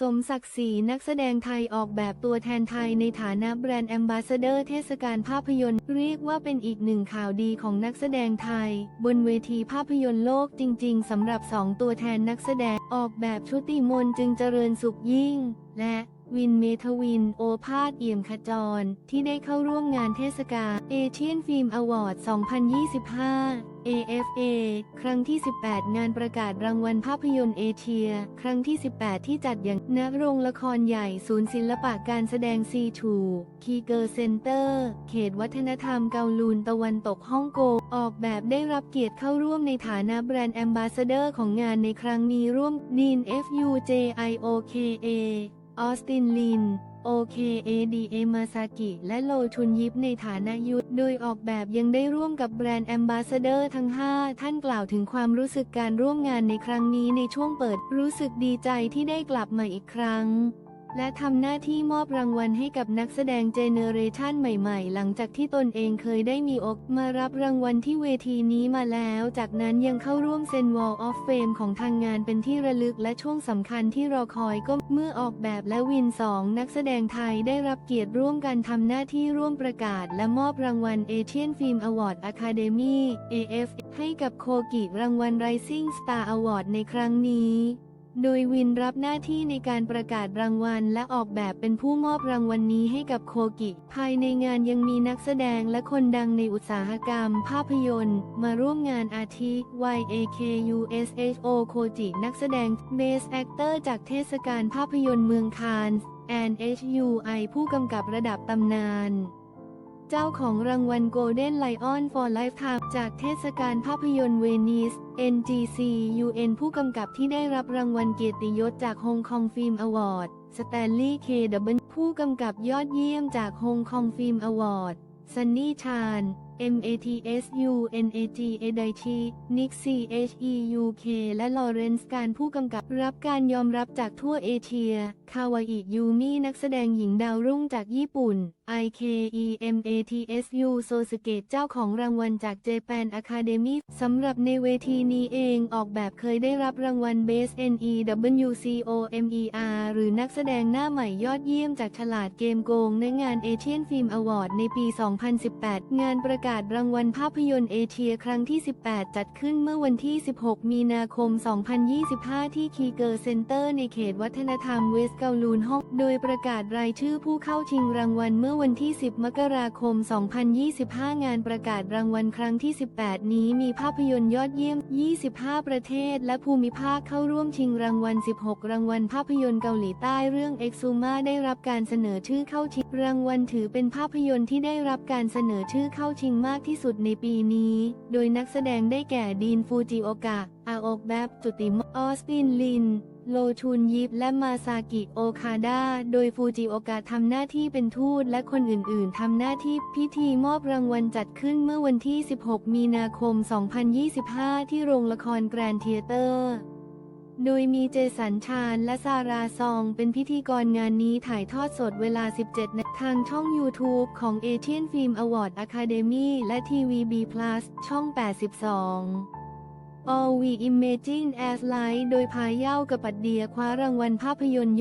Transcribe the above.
สมศักดิ์ศรีนักแสดงไทยออกแบบตัวแทนไทยในฐานะแบรนด์แอมบาสเดอร์เทศกาลภาพยนตร์ เรียกว่าเป็นอีกหนึ่งข่าวดีของนักแสดงไทย บนเวทีภาพยนตร์โลกจริง ๆสำหรับสองตัวแทนนักแสดงออกแบบชุติมนจึงเจริญสุขยิ่ง และ วินเมทวิน โอภาสเอี่ยมขจร ที่ได้เข้าร่วมงานเทศกาลเอเชียนฟิล์มอวอร์ด 2025 AFA ครั้งที่ 18 งานประกาศรางวัลภาพยนตร์เอเชีย ครั้งที่ 18 ที่จัดอย่างณโรงละครใหญ่ศูนย์ศิลปะการแสดง C2 คีเกอร์เซ็นเตอร์ เขตวัฒนธรรมเกาลูนตะวันตกฮ่องกง ออกแบบได้รับเกียรติเข้าร่วมในฐานะแบรนด์แอมบาสเดอร์ของงานในครั้งนี้ร่วมนีน FUJIOKA ออสตินลิน โอเคเอดีเอมาซากิ และโลชุนยิปในฐานะยุทธ โดยออกแบบยังได้ร่วมกับแบรนด์แอมบาสเดอร์ทั้ง 5 ท่านกล่าวถึงความรู้สึกการร่วมงานในครั้งนี้ในช่วงเปิด รู้สึกดีใจที่ได้กลับมาอีกครั้ง และทำหน้าที่มอบรางวัลให้กับนักแสดงเจเนเรชันใหม่ๆ หลังจากที่ตนเองเคยได้มีโอกมารับรางวัลที่เวทีนี้มาแล้ว จากนั้นยังเข้าร่วมเซน Wall of Fame ของทางงานเป็นที่ระลึกและช่วงสำคัญที่รอคอยก็เมื่อออกแบบและวินสองนักแสดงไทยได้รับเกียรติร่วมกันทำหน้าที่ร่วมประกาศ และมอบรางวัล Asian Film Award Academy AF ให้กับโคกิรางวัล Rising Star Award ในครั้งนี้ โดยวินรับหน้าที่ในการประกาศรางวัล และออกแบบเป็นผู้มอบรางวัลนนี้ให้กับโคกิ ภายในงานยังมีนักแสดงและคนดังในอุตสาหกรรม ภาพยนตร์ มาร่วมงานอาทิ YAKUSHO โคจิ นักแสดง Best Actor จากเทศกาลภาพยนตร์เมืองคานส์ NHUI ผู้กำกับระดับตำนาน เจ้าของรางวัล Golden Lion for Lifetime จากเทศกาลภาพยนตร์เวนิส NGC UN ผู้กำกับที่ได้รับรางวัลเกียรติยศจาก Hong Kong Film Award Stanley K. W. ผู้กำกับยอดเยี่ยมจาก Hong Kong Film Award Sunny Chan MATSU NAG a d i t Nick CHEUK และ Lawrence การผู้กำกับรับการยอมรับจากทั่วเอเชีย คาวาอิยูมินักแสดงหญิงดาวรุ่งจากญี่ปุ่น IKEMATSU โซสเกตเจ้าของรางวัลจาก Japan Academy สำหรับในเวทีนี้เองออกแบบเคยได้รับรางวัล Best NEWCOMER หรือนักแสดงหน้าใหม่ยอดเยี่ยมจากฉลาดเกมโกงในงาน Asian Film Award ในปี 2018 งานประกาศรางวัลภาพยนตร์เอเชียครั้งที่ 18 จัดขึ้นเมื่อวันที่ 16 มีนาคม 2025 ที่คีเกอร์เซ็นเตอร์ในเขตวัฒนธรรมเวสเกาลูนฮ่อง โดยประกาศรายชื่อผู้เข้าชิงรางวัลเมื่อวันที่ 10 มกราคม 2025 งานประกาศรางวัลครั้งที่ 18 นี้มีภาพยนตร์ยอดเยี่ยม 25 ประเทศ และภูมิภาคเข้าร่วมชิงรางวัล 16 รางวัลภาพยนตร์เกาหลีใต้เรื่อง e x u m a ได้รับการเสนอชื่อเข้าชิง รางวัลถือเป็นภาพยนตร์ที่ได้รับการเสนอชื่อเข้าชิงมากที่สุดในปีนี้ โดยนักแสดงได้แก่ดีนฟูจิโอกะ อาโอกแบบจุติมออสตินลิน โลชุนยิปและมาซากิโอคาดา โดยฟูจิโอกะทำหน้าที่เป็นทูตและคนอื่นๆทำหน้าที่พิธีมอบรางวัลจัดขึ้นเมื่อวันที่ 16 มีนาคม 2025 ที่โรงละครแกรนด์เทเตอร์ โดยมีเจสันชาญและซาราซองเป็นพิธีกรงานนี้ถ่ายทอดสดเวลา 17นาทางช่อง YouTube ของ Asian Film Award Academy และ TVB Plus ช่อง 82 All We Imagine as Light โดยพาเย้ากับปัดเดียคว้ารางวัลภาพยนตร์